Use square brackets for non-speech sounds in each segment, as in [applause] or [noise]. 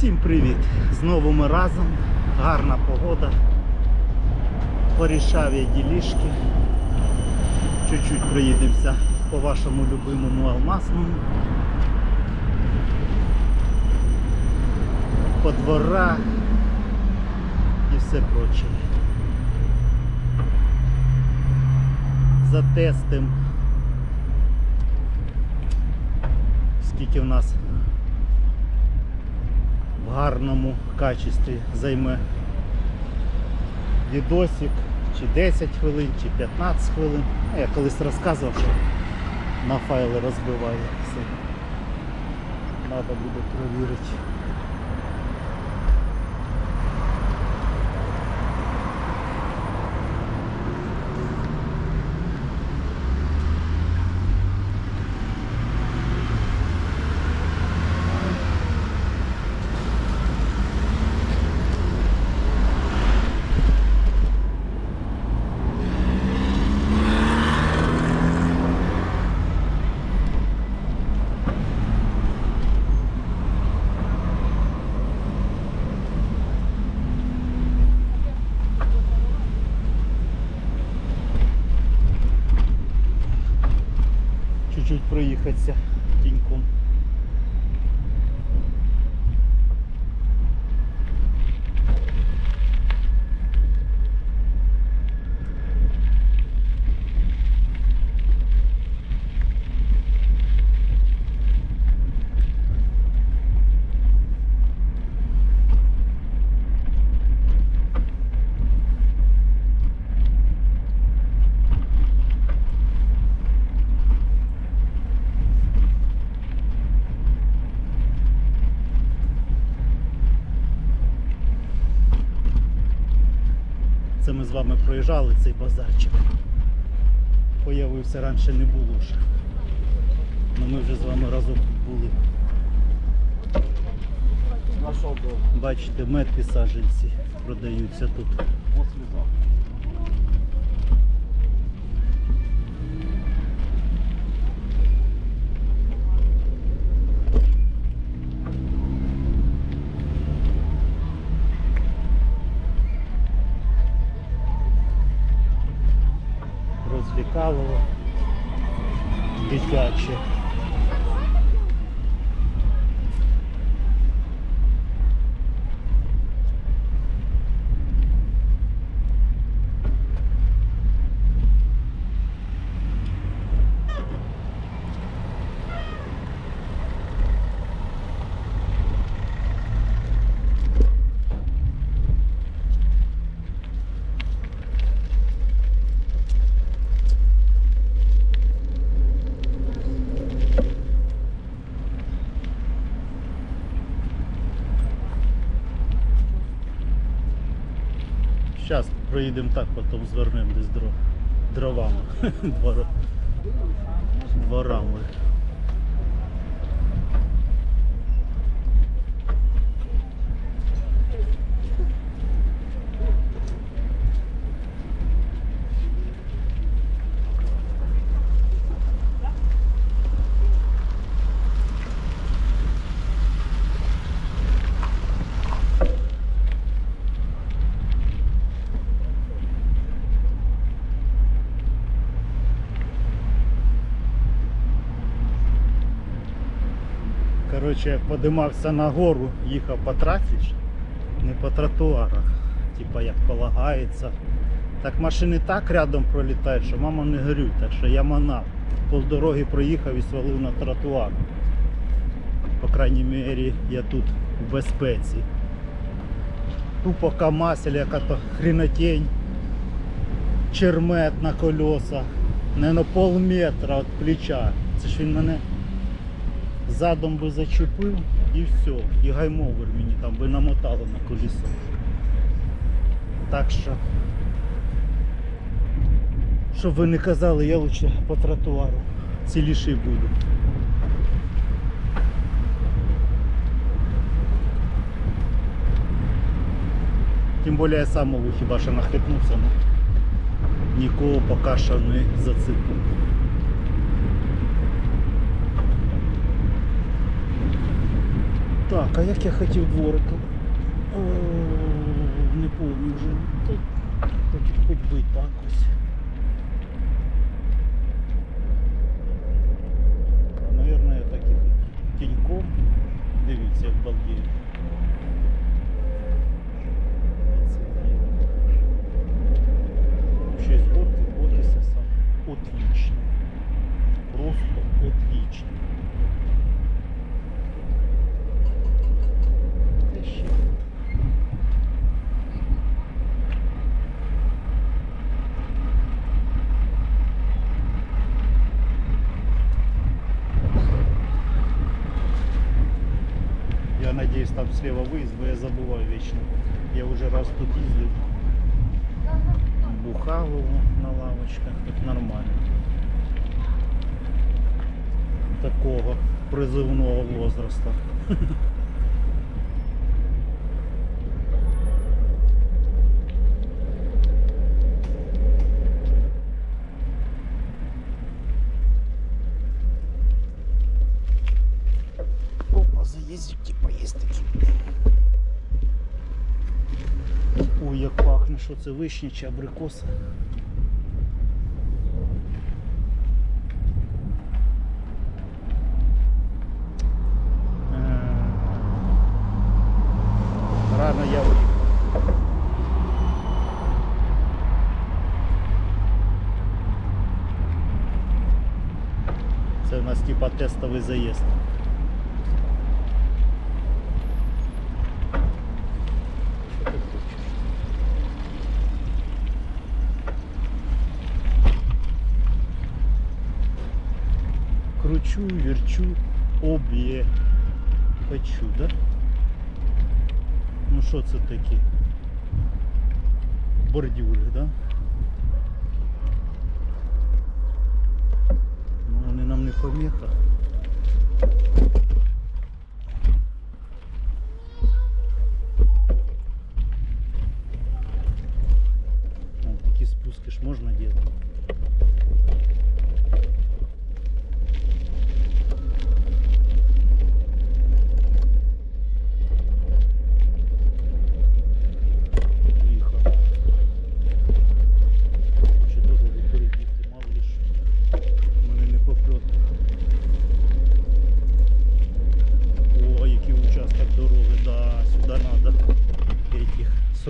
Всім привіт! Знову ми разом. Гарна погода. Порішаві ділішки. Чуть-чуть проїдемося по вашому любимому алмасному. По дворах і все проче. Затестим. Скільки в нас в гарному качестві займе відосик чи 10 хвилин, чи 15 хвилин. Я колись розказував, що на файли розбиває все. Треба буде перевірити. Чуть-чуть проїхатися тіньком. З вами проїжджали цей базарчик. Появився раніше не було ще. Ну ми вже з вами разом тут були. Бачите, мед метки саджанці продаються тут. Розвлікалово. Дитяче. Проїдемо так, потім звернемо десь дро... дровами. [laughs] Дворами. Коротше, подимався на гору, їхав по трасі, не по тротуарах, типа як полагається. Так машини так рядом пролітають, що мама не горюй, так що я манав. Полдороги проїхав і свалив на тротуар. По крайній мірі я тут в безпеці. Тупо КАМАЗ, яка-то хренотень, чермет на колесах, не на пол метра від плеча. Це ж він мене задом би зачепив і все. І гаймовер мені там би намотало на колесо. Так що, щоб ви не казали, я лучше по тротуару ціліший буду. Тим більше я сам хіба що нахитнувся, але нікого поки що не зацепив. Так, а як я хотів двориком? О, не помню вже. Тут хоч, хоч би і так ось. А, Наверное, я так і хотів. Тіньком. Дивіться, як балдіє. Вообще из горки ходишься сам. Отлично. Просто отлично. Я надеюсь, там слева выезд, но я забываю вечно. Я уже раз тут ездил. Бухал его на лавочках, тут нормально. Такого призывного возраста. [laughs] Опа, заездики, поездики. Ой, як пахне, що це вишня чи абрикоса. Е, Рано я. Це у нас типа тестовий заїзд. Кручу, верчу, об'є. Хочу, да? Ну що це такі? Бордюри, да? Ну вони нам не поміха. О, такі спуски ж можна делать.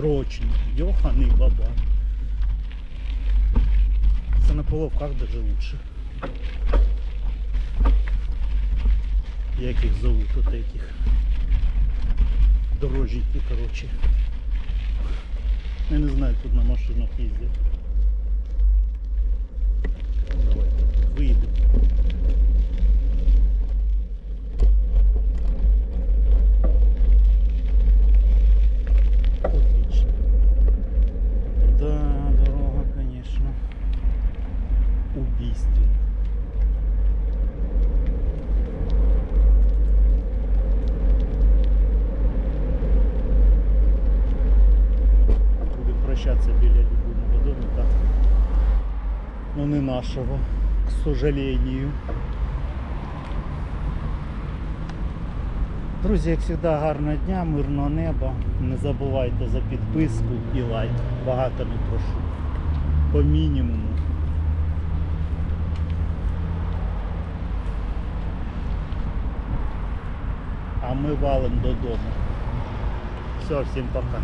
Срочно. Йоханий баба. Це на половках даже лучше. Як їх зовут от этих дорожники, короче. Я не знаю, тут на машинах їздять. Давай, виїду. Прощатися біля любимого домика. Ну не нашого, к сожалению. Друзі, як завжди, гарного дня, мирного неба. Не забувайте за підписку і лайк. Багато не прошу. По мінімуму. А ми валим додому. Все, всім пока.